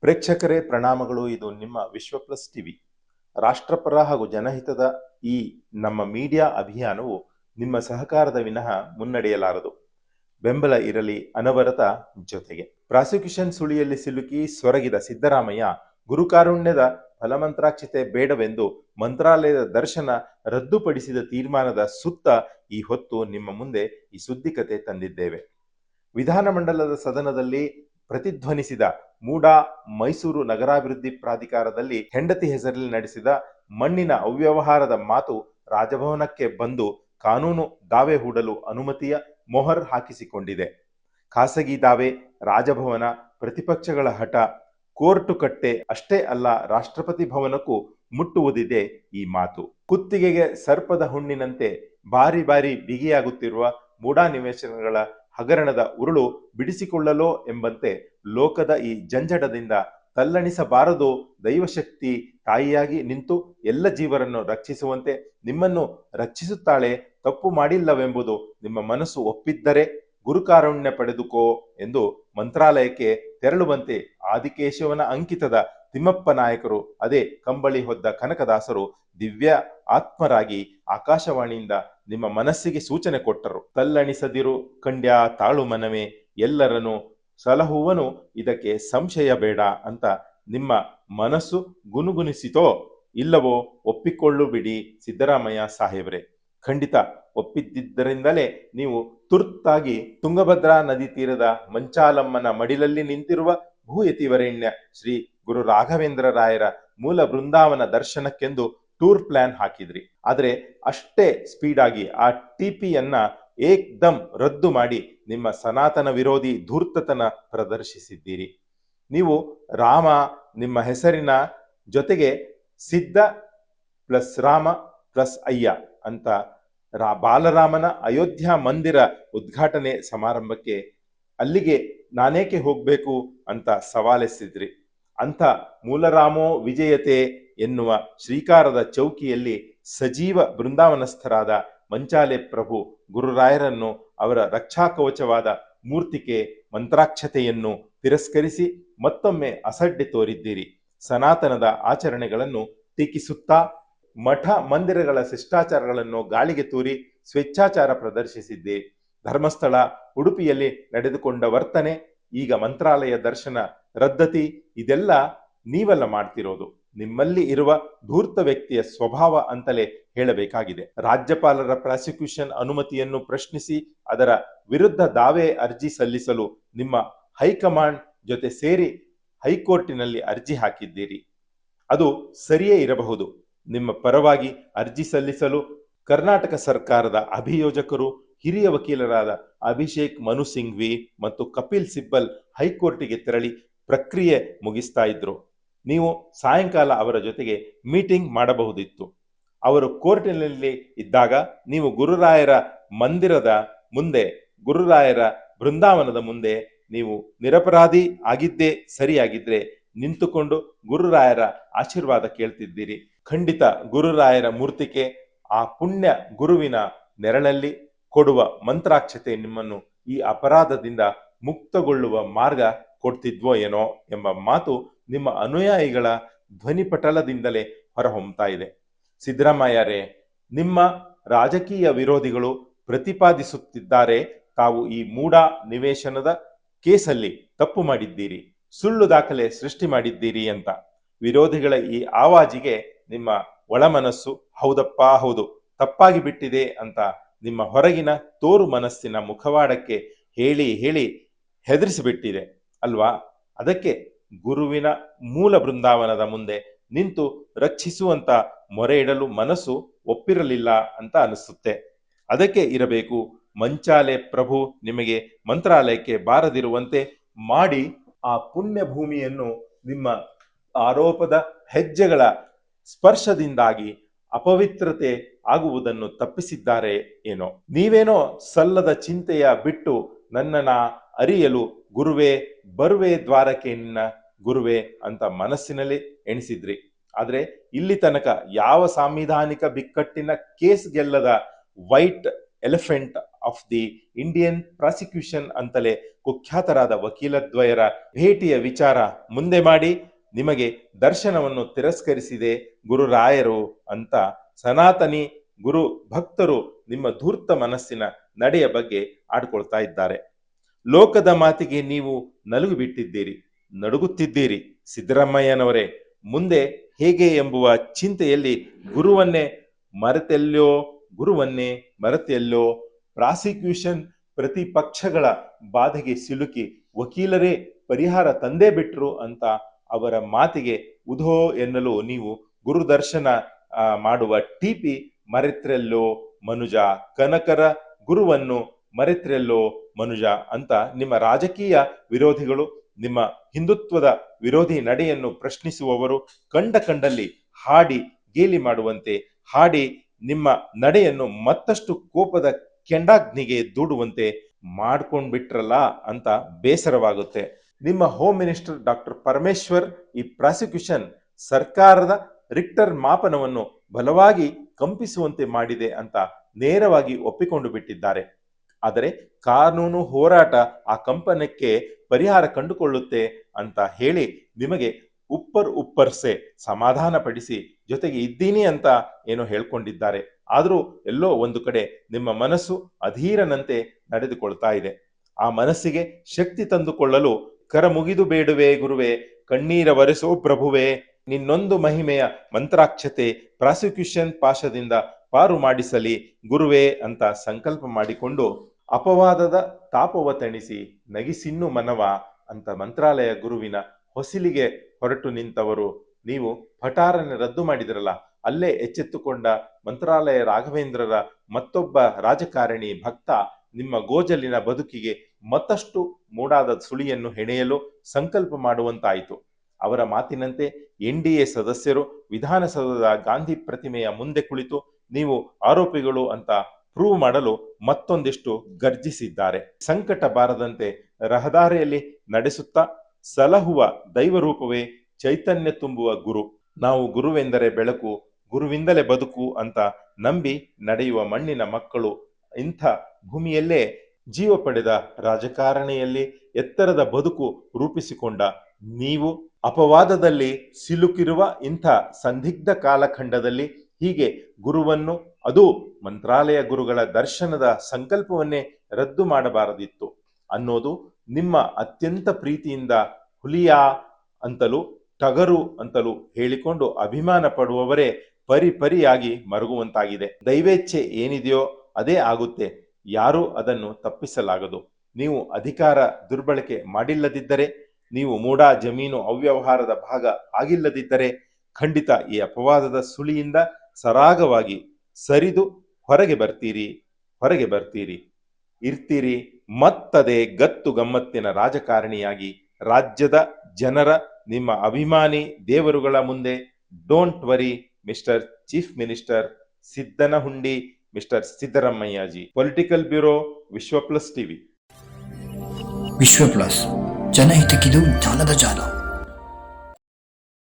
ಪ್ರೇಕ್ಷಕರೇ, ಪ್ರಣಾಮಗಳು. ಇದು ನಿಮ್ಮ ವಿಶ್ವ ಪ್ಲಸ್ ಟಿವಿ. ರಾಷ್ಟ್ರಪರ ಹಾಗೂ ಜನಹಿತದ ಈ ನಮ್ಮ ಮೀಡಿಯಾ ಅಭಿಯಾನವು ನಿಮ್ಮ ಸಹಕಾರದ ವಿನಃ ಮುನ್ನಡೆಯಲಾರದು. ಬೆಂಬಲ ಇರಲಿ ಅನವರತ ಜೊತೆಗೆ. ಪ್ರಾಸಿಕ್ಯೂಷನ್ ಸುಳಿಯಲ್ಲಿ ಸಿಲುಕಿ ಸೊರಗಿದ ಸಿದ್ದರಾಮಯ್ಯ ಗುರುಕಾರುಣ್ಯದ ಫಲಮಂತ್ರಾಕ್ಷತೆ ಬೇಡವೆಂದು ಮಂತ್ರಾಲಯದ ದರ್ಶನ ರದ್ದುಪಡಿಸಿದ ತೀರ್ಮಾನದ ಸುತ್ತ ಈ ಹೊತ್ತು ನಿಮ್ಮ ಮುಂದೆ ಈ ಸುದ್ದಿಕತೆ ತಂದಿದ್ದೇವೆ. ವಿಧಾನಮಂಡಲದ ಸದನದಲ್ಲಿ ಪ್ರತಿಧ್ವನಿಸಿದ ಮೂಡಾ ಮೈಸೂರು ನಗರಾಭಿವೃದ್ಧಿ ಪ್ರಾಧಿಕಾರದಲ್ಲಿ ಹೆಂಡತಿ ಹೆಸರಲ್ಲಿ ನಡೆಸಿದ ಮಣ್ಣಿನ ಅವ್ಯವಹಾರದ ಮಾತು ರಾಜಭವನಕ್ಕೆ ಬಂದು ಕಾನೂನು ದಾವೆ ಹೂಡಲು ಅನುಮತಿಯ ಮೊಹರ್ ಹಾಕಿಸಿಕೊಂಡಿದೆ. ಖಾಸಗಿ ದಾವೆ, ರಾಜಭವನ, ಪ್ರತಿಪಕ್ಷಗಳ ಹಠ, ಕೋರ್ಟು ಕಟ್ಟೆ ಅಷ್ಟೇ ಅಲ್ಲ ರಾಷ್ಟ್ರಪತಿ ಭವನಕ್ಕೂ ಮುಟ್ಟುವುದಿದೆ ಈ ಮಾತು. ಕುತ್ತಿಗೆಗೆ ಸರ್ಪದ ಹುಣ್ಣಿನಂತೆ ಬಾರಿ ಬಾರಿ ಬಿಗಿಯಾಗುತ್ತಿರುವ ಮೂಡಾ ನಿವೇಶನಗಳ ಹಗರಣದ ಉರುಳು ಬಿಡಿಸಿಕೊಳ್ಳಲೋ ಎಂಬಂತೆ ಲೋಕದ ಈ ಜಂಜಡದಿಂದ ತಲ್ಲಣಿಸಬಾರದು. ದೈವಶಕ್ತಿ ತಾಯಿಯಾಗಿ ನಿಂತು ಎಲ್ಲ ಜೀವರನ್ನು ರಕ್ಷಿಸುವಂತೆ ನಿಮ್ಮನ್ನು ರಕ್ಷಿಸುತ್ತಾಳೆ. ತಪ್ಪು ಮಾಡಿಲ್ಲವೆಂಬುದು ನಿಮ್ಮ ಮನಸ್ಸು ಒಪ್ಪಿದ್ದರೆ ಗುರುಕಾರುಣ್ಯ ಪಡೆದುಕೋ ಎಂದು ಮಂತ್ರಾಲಯಕ್ಕೆ ತೆರಳುವಂತೆ ಆದಿಕೇಶವನ ಅಂಕಿತದ ತಿಮ್ಮಪ್ಪ ನಾಯಕರು, ಅದೇ ಕಂಬಳಿ ಹೊದ್ದ ಕನಕದಾಸರು ದಿವ್ಯ ಆತ್ಮರಾಗಿ ಆಕಾಶವಾಣಿಯಿಂದ ನಿಮ್ಮ ಮನಸ್ಸಿಗೆ ಸೂಚನೆ ಕೊಟ್ಟರು. ತಲ್ಲಣಿಸದಿರು ಕಂಡ್ಯ ತಾಳು ಮನವೇ, ಎಲ್ಲರನ್ನು ಸಲಹುವನು, ಇದಕ್ಕೆ ಸಂಶಯ ಬೇಡ ಅಂತ ನಿಮ್ಮ ಮನಸ್ಸು ಗುನುಗುನಿಸಿತೋ ಇಲ್ಲವೋ ಒಪ್ಪಿಕೊಳ್ಳು ಬಿಡಿ ಸಿದ್ದರಾಮಯ್ಯ ಸಾಹೇಬ್ರೆ. ಖಂಡಿತ ಒಪ್ಪಿದ್ದಿದ್ದರಿಂದಲೇ ನೀವು ತುರ್ತಾಗಿ ತುಂಗಭದ್ರಾ ನದಿ ತೀರದ ಮಂಚಾಲಮ್ಮನ ಮಡಿಲಲ್ಲಿ ನಿಂತಿರುವ ಭೂಯತಿವರೆಣ್ಯ ಶ್ರೀ ಗುರು ರಾಘವೇಂದ್ರ ರಾಯರ ಮೂಲ ಬೃಂದಾವನ ದರ್ಶನಕ್ಕೆಂದು ಟೂರ್ ಪ್ಲಾನ್ ಹಾಕಿದ್ರಿ. ಆದರೆ ಅಷ್ಟೇ ಸ್ಪೀಡ್ ಆಗಿ ಆ ಟಿಪಿಯನ್ನ ಏಕ್ದಮ್ ರದ್ದು ಮಾಡಿ ನಿಮ್ಮ ಸನಾತನ ವಿರೋಧಿ ಧೂರ್ತತನ ಪ್ರದರ್ಶಿಸಿದ್ದೀರಿ. ನೀವು ರಾಮ ನಿಮ್ಮ ಹೆಸರಿನ ಜೊತೆಗೆ ಸಿದ್ಧ ಪ್ಲಸ್ ರಾಮ ಪ್ಲಸ್ ಅಯ್ಯ ಅಂತ ರಾ ಬಾಲರಾಮನ ಅಯೋಧ್ಯ ಮಂದಿರ ಉದ್ಘಾಟನೆ ಸಮಾರಂಭಕ್ಕೆ ಅಲ್ಲಿಗೆ ನಾನೇಕೆ ಹೋಗ್ಬೇಕು ಅಂತ ಸವಾಲೆಸಿದ್ರಿ. ಅಂಥ ಮೂಲರಾಮೋ ವಿಜಯತೆ ಎನ್ನುವ ಶ್ರೀಕಾರದ ಚೌಕಿಯಲ್ಲಿ ಸಜೀವ ಬೃಂದಾವನಸ್ಥರಾದ ಮಂಚಾಲೆ ಪ್ರಭು ಗುರುರಾಯರನ್ನು ಅವರ ರಕ್ಷಾಕವಚವಾದ ಮೂರ್ತಿಕೆ ಮಂತ್ರಾಕ್ಷತೆಯನ್ನು ತಿರಸ್ಕರಿಸಿ ಮತ್ತೊಮ್ಮೆ ಅಸಡ್ಡೆ ತೋರಿದ್ದೀರಿ. ಸನಾತನದ ಆಚರಣೆಗಳನ್ನು ಟೀಕಿಸುತ್ತಾ ಮಠ ಮಂದಿರಗಳ ಶಿಷ್ಟಾಚಾರಗಳನ್ನು ಗಾಳಿಗೆ ತೂರಿ ಸ್ವೇಚ್ಛಾಚಾರ ಪ್ರದರ್ಶಿಸಿದ್ದೆ. ಧರ್ಮಸ್ಥಳ, ಉಡುಪಿಯಲ್ಲಿ ನಡೆದುಕೊಂಡ ವರ್ತನೆ, ಈಗ ಮಂತ್ರಾಲಯ ದರ್ಶನ ರದ್ದತಿ, ಇದೆಲ್ಲ ನೀವೆಲ್ಲ ಮಾಡ್ತಿರೋದು. ನಿಮ್ಮಲ್ಲಿ ಇರುವ ಧೂರ್ತ ವ್ಯಕ್ತಿಯ ಸ್ವಭಾವ ಅಂತಲೇ ಹೇಳಬೇಕಾಗಿದೆ. ರಾಜ್ಯಪಾಲರ ಪ್ರಾಸಿಕ್ಯೂಷನ್ ಅನುಮತಿಯನ್ನು ಪ್ರಶ್ನಿಸಿ ಅದರ ವಿರುದ್ಧ ದಾವೆ ಅರ್ಜಿ ಸಲ್ಲಿಸಲು ನಿಮ್ಮ ಹೈಕಮಾಂಡ್ ಜೊತೆ ಸೇರಿ ಹೈಕೋರ್ಟಿನಲ್ಲಿ ಅರ್ಜಿ ಹಾಕಿದ್ದೀರಿ. ಅದು ಸರಿಯೇ ಇರಬಹುದು. ನಿಮ್ಮ ಪರವಾಗಿ ಅರ್ಜಿ ಸಲ್ಲಿಸಲು ಕರ್ನಾಟಕ ಸರ್ಕಾರದ ಅಭಿಯೋಜಕರು, ಹಿರಿಯ ವಕೀಲರಾದ ಅಭಿಷೇಕ್ ಮನು ಸಿಂಘ್ವಿ ಮತ್ತು ಕಪಿಲ್ ಸಿಬ್ಬಲ್ ಹೈಕೋರ್ಟಿಗೆ ತೆರಳಿ ಪ್ರಕ್ರಿಯೆ ಮುಗಿಸ್ತಾ ಇದ್ರು. ನೀವು ಸಾಯಂಕಾಲ ಅವರ ಜೊತೆಗೆ ಮೀಟಿಂಗ್ ಮಾಡಬಹುದಿತ್ತು. ಅವರು ಕೋರ್ಟಿನಲ್ಲಿ ಇದ್ದಾಗ ನೀವು ಗುರುರಾಯರ ಮಂದಿರದ ಮುಂದೆ, ಗುರುರಾಯರ ಬೃಂದಾವನದ ಮುಂದೆ ನೀವು ನಿರಪರಾಧಿ ಆಗಿದ್ದೇ ಸರಿಯಾಗಿದ್ರೆ ನಿಂತುಕೊಂಡು ಗುರುರಾಯರ ಆಶೀರ್ವಾದ ಕೇಳ್ತಿದ್ದೀರಿ. ಖಂಡಿತ ಗುರುರಾಯರ ಮೂರ್ತಿಕೆ ಆ ಪುಣ್ಯ ಗುರುವಿನ ನೆರಳಲ್ಲಿ ಕೊಡುವ ಮಂತ್ರಾಕ್ಷತೆ ನಿಮ್ಮನ್ನು ಈ ಅಪರಾಧದಿಂದ ಮುಕ್ತಗೊಳ್ಳುವ ಮಾರ್ಗ ಕೊಡ್ತಿದ್ವೋ ಏನೋ ಎಂಬ ಮಾತು ನಿಮ್ಮ ಅನುಯಾಯಿಗಳ ಧ್ವನಿಪಟಲದಿಂದಲೇ ಹೊರಹೊಮ್ಮತಾ ಇದೆ. ಸಿದ್ದರಾಮಯ್ಯರೇ, ನಿಮ್ಮ ರಾಜಕೀಯ ವಿರೋಧಿಗಳು ಪ್ರತಿಪಾದಿಸುತ್ತಿದ್ದಾರೆ, ತಾವು ಈ ಮೂಡ ನಿವೇಶನದ ಕೇಸಲ್ಲಿ ತಪ್ಪು ಮಾಡಿದ್ದೀರಿ, ಸುಳ್ಳು ದಾಖಲೆ ಸೃಷ್ಟಿ ಮಾಡಿದ್ದೀರಿ ಅಂತ. ವಿರೋಧಿಗಳ ಈ ಆವಾಜಿಗೆ ನಿಮ್ಮ ಒಳಮನಸ್ಸು ಹೌದಪ್ಪ ಹೌದು, ತಪ್ಪಾಗಿ ಬಿಟ್ಟಿದೆ ಅಂತ ನಿಮ್ಮ ಹೊರಗಿನ ತೋರು ಮನಸ್ಸಿನ ಮುಖವಾಡಕ್ಕೆ ಹೇಳಿ ಹೇಳಿ ಹೆದರಿಸಿಬಿಟ್ಟಿದೆ, ಅಲ್ವಾ? ಅದಕ್ಕೆ ಗುರುವಿನ ಮೂಲ ಬೃಂದಾವನದ ಮುಂದೆ ನಿಂತು ರಕ್ಷಿಸುವಂತ ಮೊರೆ ಇಡಲು ಮನಸ್ಸು ಒಪ್ಪಿರಲಿಲ್ಲ ಅಂತ ಅನಿಸುತ್ತೆ. ಅದಕ್ಕೆ ಇರಬೇಕು, ಮಂಚಾಲೆ ಪ್ರಭು ನಿಮಗೆ ಮಂತ್ರಾಲಯಕ್ಕೆ ಬಾರದಿರುವಂತೆ ಮಾಡಿ ಆ ಪುಣ್ಯ ಭೂಮಿಯನ್ನು ನಿಮ್ಮ ಆರೋಪದ ಹೆಜ್ಜೆಗಳ ಸ್ಪರ್ಶದಿಂದಾಗಿ ಅಪವಿತ್ರತೆ ಆಗುವುದನ್ನು ತಪ್ಪಿಸಿದ್ದಾರೆ ಏನೋ. ನೀವೇನೋ ಸಲ್ಲದ ಚಿಂತೆಯ ಬಿಟ್ಟು ನನ್ನನ ಅರಿಯಲು ಗುರುವೇ, ಬರುವೆ ದ್ವಾರಕ್ಕೆ ಗುರುವೇ ಅಂತ ಮನಸ್ಸಿನಲ್ಲಿ ಎಣಿಸಿದ್ರಿ. ಆದ್ರೆ ಇಲ್ಲಿ ತನಕ ಯಾವ ಸಾಂವಿಧಾನಿಕ ಬಿಕ್ಕಟ್ಟಿನ case ಗೆಲ್ಲದ white elephant of the Indian prosecution ಅಂತಲೇ ಕುಖ್ಯಾತರಾದ ವಕೀಲದ್ವಯರ ಭೇಟಿಯ ವಿಚಾರ ಮುಂದೆ ಮಾಡಿ ನಿಮಗೆ ದರ್ಶನವನ್ನು ತಿರಸ್ಕರಿಸಿದೆ ಗುರುರಾಯರು ಅಂತ ಸನಾತನಿ ಗುರು ಭಕ್ತರು ನಿಮ್ಮ ಧೂರ್ತ ಮನಸ್ಸಿನ ನಡೆಯ ಬಗ್ಗೆ ಆಡ್ಕೊಳ್ತಾ ಇದ್ದಾರೆ. ಲೋಕದ ಮಾತಿಗೆ ನೀವು ನಲುಗು ಬಿಟ್ಟಿದ್ದೀರಿ ನಡುಗುತ್ತಿದ್ದೀರಿ. ಸಿದ್ದರಾಮಯ್ಯನವರೇ, ಮುಂದೆ ಹೇಗೆ ಎಂಬುವ ಚಿಂತೆಯಲ್ಲಿ ಗುರುವನ್ನೇ ಮರೆತೆಲ್ಲೋ ಗುರುವನ್ನೇ ಮರೆತೆಲ್ಲೋ, ಪ್ರಾಸಿಕ್ಯೂಷನ್ ಪ್ರತಿಪಕ್ಷಗಳ ಬಾಧೆಗೆ ಸಿಲುಕಿ ವಕೀಲರೇ ಪರಿಹಾರ ತಂದೇ ಬಿಟ್ರು ಅಂತ ಅವರ ಮಾತಿಗೆ ಉಧೋ ಎನ್ನಲು ನೀವು ಗುರುದರ್ಶನ ಮಾಡುವ ಟಿಪಿ ಮರೆತ್ರೆಲ್ಲೋ, ಮನುಜ ಕನಕರ ಗುರುವನ್ನು ಮರೆತ್ರೆಲ್ಲೋ, ಮನುಜ ಅಂತ ನಿಮ್ಮ ರಾಜಕೀಯ ವಿರೋಧಿಗಳು ನಿಮ್ಮ ಹಿಂದುತ್ವದ ವಿರೋಧಿ ನಡೆಯನ್ನು ಪ್ರಶ್ನಿಸುವವರು ಕಂಡ ಕಂಡಲ್ಲಿ ಹಾಡಿ ಗೇಲಿ ಮಾಡುವಂತೆ, ಹಾಡಿ ನಿಮ್ಮ ನಡೆಯನ್ನು ಮತ್ತಷ್ಟು ಕೋಪದ ಕೆಂಡಾಗ್ನಿಗೆ ದೂಡುವಂತೆ ಮಾಡ್ಕೊಂಡ್ಬಿಟ್ರಲ್ಲ ಅಂತ ಬೇಸರವಾಗುತ್ತೆ. ನಿಮ್ಮ ಹೋಮ್ ಮಿನಿಸ್ಟರ್ ಡಾಕ್ಟರ್ ಪರಮೇಶ್ವರ್ ಈ ಪ್ರಾಸಿಕ್ಯೂಷನ್ ಸರ್ಕಾರದ ರಿಕ್ಟರ್ ಮಾಪನವನ್ನು ಬಲವಾಗಿ ಕಂಪಿಸುವಂತೆ ಮಾಡಿದೆ ಅಂತ ನೇರವಾಗಿ ಒಪ್ಪಿಕೊಂಡು ಬಿಟ್ಟಿದ್ದಾರೆ. ಆದರೆ ಕಾನೂನು ಹೋರಾಟ ಆ ಕಂಪನಕ್ಕೆ ಪರಿಹಾರ ಕಂಡುಕೊಳ್ಳುತ್ತೆ ಅಂತ ಹೇಳಿ ನಿಮಗೆ ಉಪ್ಪರ್ ಉಪ್ಪರ್ಸೆ ಸಮಾಧಾನ ಪಡಿಸಿ ಜೊತೆಗೆ ಇದ್ದೀನಿ ಅಂತ ಏನೋ ಹೇಳ್ಕೊಂಡಿದ್ದಾರೆ. ಆದರೂ ಎಲ್ಲೋ ಒಂದು ಕಡೆ ನಿಮ್ಮ ಮನಸ್ಸು ಅಧೀರನಂತೆ ನಡೆದುಕೊಳ್ತಾ ಇದೆ. ಆ ಮನಸ್ಸಿಗೆ ಶಕ್ತಿ ತಂದುಕೊಳ್ಳಲು ಕರ ಮುಗಿದು ಬೇಡುವೆ ಗುರುವೆ, ಕಣ್ಣೀರ ಒರೆಸೋ ಪ್ರಭುವೆ, ನಿನ್ನೊಂದು ಮಹಿಮೆಯ ಮಂತ್ರಾಕ್ಷತೆ ಪ್ರಾಸಿಕ್ಯೂಷನ್ ಪಾಶದಿಂದ ಪಾರು ಮಾಡಿಸಲಿ ಗುರುವೇ ಅಂತ ಸಂಕಲ್ಪ ಮಾಡಿಕೊಂಡು ಅಪವಾದದ ತಾಪವ ತಣಿಸಿ ನಗಿಸಿನ್ನು ಮನವ ಅಂತ ಮಂತ್ರಾಲಯ ಗುರುವಿನ ಹೊಸಿಲಿಗೆ ಹೊರಟು ನಿಂತವರು. ನೀವು ಪಟಾರನೆ ರದ್ದು ಮಾಡಿದ್ರಲ್ಲ, ಅಲ್ಲೇ ಎಚ್ಚೆತ್ತುಕೊಂಡ ಮಂತ್ರಾಲಯ ರಾಘವೇಂದ್ರರ ಮತ್ತೊಬ್ಬ ರಾಜಕಾರಣಿ ಭಕ್ತ ನಿಮ್ಮ ಗೋಜಲಿನ ಬದುಕಿಗೆ ಮತ್ತಷ್ಟು ಮೂಡಾದ ಸುಳಿಯನ್ನು ಹೆಣೆಯಲು ಸಂಕಲ್ಪ ಮಾಡುವಂತಾಯಿತು. ಅವರ ಮಾತಿನಂತೆ ಎನ್ ಡಿ ಎ ಸದಸ್ಯರು ವಿಧಾನಸೌಧದ ಗಾಂಧಿ ಪ್ರತಿಮೆಯ ಮುಂದೆ ಕುಳಿತು ನೀವು ಆರೋಪಿಗಳು ಅಂತ ಪ್ರೂವ್ ಮಾಡಲು ಮತ್ತೊಂದಿಷ್ಟು ಗರ್ಜಿಸಿದ್ದಾರೆ. ಸಂಕಟ ಬಾರದಂತೆ ರಹದಾರಿಯಲ್ಲಿ ನಡೆಸುತ್ತಾ ಸಲಹುವ ದೈವರೂಪವೇ ಚೈತನ್ಯ ತುಂಬುವ ಗುರು. ನಾವು ಗುರುವೆಂದರೆ ಬೆಳಕು, ಗುರುವಿಂದಲೇ ಬದುಕು ಅಂತ ನಂಬಿ ನಡೆಯುವ ಮಣ್ಣಿನ ಮಕ್ಕಳು ಇಂಥ ಭೂಮಿಯಲ್ಲೇ ಜೀವ ಪಡೆದ ರಾಜಕಾರಣಿಯಲ್ಲಿ ಎತ್ತರದ ಬದುಕು ರೂಪಿಸಿಕೊಂಡ ನೀವು ಅಪವಾದದಲ್ಲಿ ಸಿಲುಕಿರುವ ಇಂಥ ಸಂದಿಗ್ಧ ಕಾಲಖಂಡದಲ್ಲಿ ಹೀಗೆ ಗುರುವನ್ನು ಅದು ಮಂತ್ರಾಲಯ ಗುರುಗಳ ದರ್ಶನದ ಸಂಕಲ್ಪವನ್ನೇ ರದ್ದು ಮಾಡಬಾರದಿತ್ತು. ಅನ್ನೋದು ನಿಮ್ಮ ಅತ್ಯಂತ ಪ್ರೀತಿಯಿಂದ ಹುಲಿಯಾ ಅಂತಲೂ ಟಗರು ಅಂತಲೂ ಹೇಳಿಕೊಂಡು ಅಭಿಮಾನ ಪಡುವವರೇ ಪರಿಪರಿಯಾಗಿ ಮರುಗುವಂತಾಗಿದೆ. ದೈವೇಚ್ಛೆ ಏನಿದೆಯೋ ಅದೇ ಆಗುತ್ತೆ. ಯಾರೂ ಅದನ್ನು ತಪ್ಪಿಸಲಾಗದು. ನೀವು ಅಧಿಕಾರ ದುರ್ಬಳಕೆ ಮಾಡಿಲ್ಲದಿದ್ದರೆ, ನೀವು ಮೂಡಾ ಜಮೀನು ಅವ್ಯವಹಾರದ ಭಾಗ ಆಗಿಲ್ಲದಿದ್ದರೆ ಖಂಡಿತ ಈ ಅಪವಾದದ ಸುಳಿಯಿಂದ ಸರಾಗವಾಗಿ ಸರಿದು ಹೊರಗೆ ಬರ್ತೀರಿ ಹೊರಗೆ ಬರ್ತೀರಿ. ಇರ್ತೀರಿ ಮತ್ತದೇ ಗತ್ತು ಗಮ್ಮತ್ತಿನ ರಾಜಕಾರಣಿಯಾಗಿ ರಾಜ್ಯದ ಜನರ, ನಿಮ್ಮ ಅಭಿಮಾನಿ ದೇವರುಗಳ ಮುಂದೆ don't worry mister chief minister Siddanahundi, mister Siddaramaiah ji. Political bureau Vishwa plus TV. Vishwa plus. ಜನಹಿತಕ್ಕಿದು ಜಾಲದ ಜಾಲ.